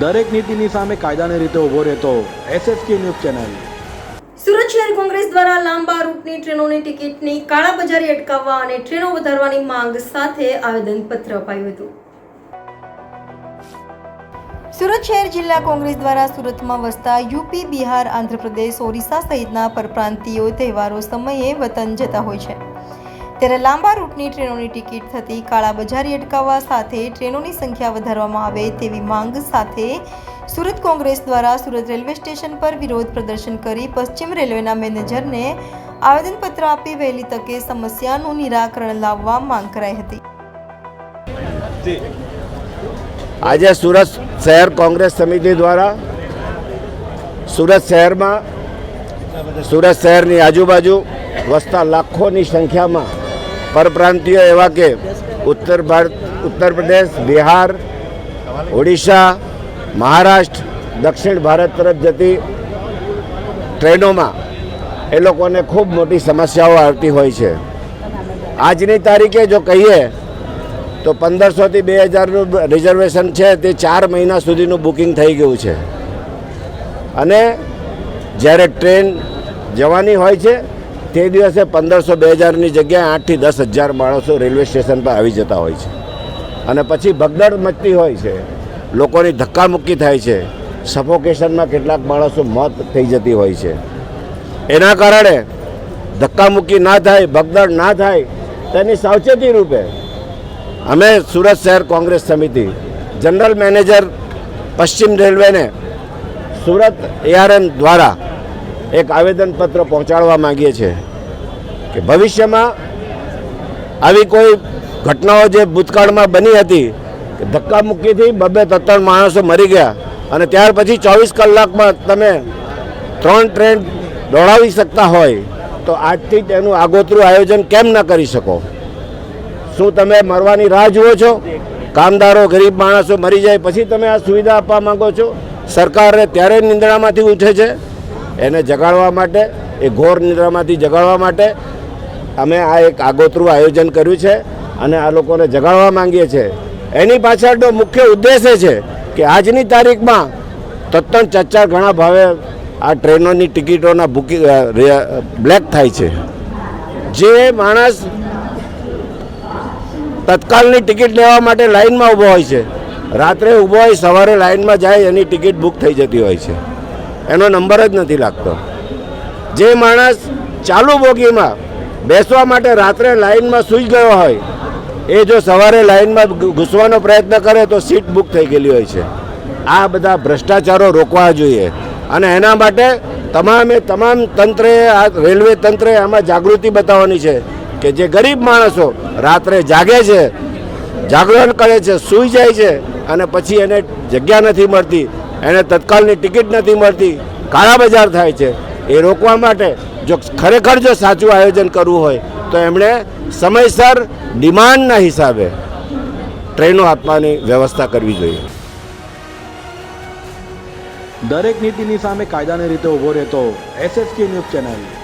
દરેક નીતિની સામે કાયદાની રીતે ઊભો રહેતો એસએસકે ન્યૂઝ ચેનલ. સુરત શહેર કોંગ્રેસ દ્વારા લાંબા રૂટની ટ્રેનોની ટિકિટની કાળાબજારી અટકાવવા અને ટ્રેનો વધારવાની માંગ સાથે આવેદનપત્ર અપાયું હતું. સુરત શહેર જિલ્લા કોંગ્રેસ દ્વારા સુરતમાં વસતા યુપી બિહાર આંધ્રપ્રદેશ ઓરિસ્સા સહિતના પરપ્રાંતિયો તહેવારો સમયે વતન જતા હોય છે. ત્યારે લાંબા રૂટની ટ્રેનોની ટિકિટ થતી કાળાબજારી અટકાવવા સાથે ટ્રેનોની સંખ્યા વધારવામાં આવે તેવી માંગ સાથે સુરત કોંગ્રેસ દ્વારા સુરત રેલવે સ્ટેશન પર વિરોધ પ્રદર્શન કરી પશ્ચિમ રેલવેના મેનેજરને આવેદનપત્ર આપી વહેલી તકે સમસ્યાનું નિરાકરણ લાવવા માંગ કરાઈ હતી. આજે સુરત શહેર કોંગ્રેસ સમિતિ દ્વારા સુરત શહેરમાં સુરત શહેરની આજુબાજુ વસતા લાખોની સંખ્યામાં પરપ્રાંતિયો એવા કે ઉત્તર ભારત, ઉત્તર પ્રદેશ, બિહાર, ઓડિશા, મહારાષ્ટ્ર, દક્ષિણ ભારત તરફ જતી ટ્રેનોમાં એ લોકોને ખૂબ મોટી સમસ્યાઓ આવતી હોય છે. આજની તારીખે જો કહીએ તો પંદરસોથી બે હજારનું રિઝર્વેશન છે તે ચાર મહિના સુધીનું બુકિંગ થઈ ગયું છે. અને જ્યારે ટ્રેન જવાની હોય છે તે દિવસે પંદરસો બે હજારની જગ્યાએ આઠથી દસ હજાર માણસો રેલવે સ્ટેશન પર આવી જતા હોય છે. અને પછી ભગદડ મચતી હોય છે. લોકોની ધક્કામુક્કી થાય છે. સફોકેશનમાં કેટલાક માણસો મોત થઈ જતી હોય છે. એના કારણે ધક્કામુક્કી ના થાય, ભગદડ ના થાય, તેની સાવચેતી રૂપે અમે સુરત શહેર કોંગ્રેસ સમિતિ જનરલ મેનેજર પશ્ચિમ રેલવેને સુરત એઆરએમ દ્વારા એક આવેદનપત્ર પહોંચાડવા માગીએ છીએ કે ભવિષ્યમાં આવી કોઈ ઘટનાઓ જે ભૂતકાળમાં બની હતી કે મૂકીથી બબે ત્રણ માણસો મરી ગયા અને ત્યાર પછી ચોવીસ કલાકમાં તમે ત્રણ ટ્રેન દોડાવી શકતા હોય, તો આજથી તેનું આગોતરું આયોજન કેમ ન કરી શકો? શું તમે મરવાની રાહ જુઓ છો? કામદારો, ગરીબ માણસો મરી જાય, પછી તમે આ સુવિધા આપવા માંગો છો? સરકારે ત્યારે નિંદ્રામાંથી ઉઠે છે? એને જગાડવા માટે, એ ઘોર નિદ્રામાંથી જગાડવા માટે અમે આ એક આગોતરું આયોજન કર્યું છે અને આ લોકોને જગાડવા માંગીએ છીએ એની પાછળનો મુખ્ય ઉદ્દેશ એ છે કે આજની તારીખમાં તત્તણ ચચ્ચાર ઘણા ભાવે આ ટ્રેનોની ટિકિટોના બુકિંગ બ્લેક થાય છે. જે માણસ તત્કાલની ટિકિટ લેવા માટે લાઇનમાં ઊભો હોય છે, રાત્રે ઊભો હોય, સવારે લાઇનમાં જાય, એની ટિકિટ બુક થઈ જતી હોય છે. એનો નંબર જ નથી લાગતો. જે માણસ ચાલુ બોગીમાં બેસવા માટે રાત્રે લાઇનમાં સૂઈ ગયો હોય, એ જો સવારે લાઇનમાં ઘૂસવાનો પ્રયત્ન કરે તો સીટ બુક થઈ ગયેલી હોય છે. આ બધા ભ્રષ્ટાચારો રોકવા જોઈએ. અને એના માટે તમામે તમામ તંત્રએ, આ રેલવે તંત્રએ આમાં જાગૃતિ બતાવવાની છે કે જે ગરીબ માણસો રાત્રે જાગે છે, જાગરણ કરે છે, સૂઈ જાય છે અને પછી એને જગ્યા નથી મળતી એને તત્કાલની ટિકિટ નથી મળતી. કાળા બજાર થાય છે. એ રોકવા માટે જો ખરેખર જો સાચું આયોજન કરવું હોય, તો એમણે સમયસર ડિમાન્ડના હિસાબે ટ્રેનો આપવાની વ્યવસ્થા કરવી જોઈએ. દરેક નીતિની સામે કાયદાની રીતે ઊભો રહેતો એસએસકે ન્યૂઝ ચેનલ.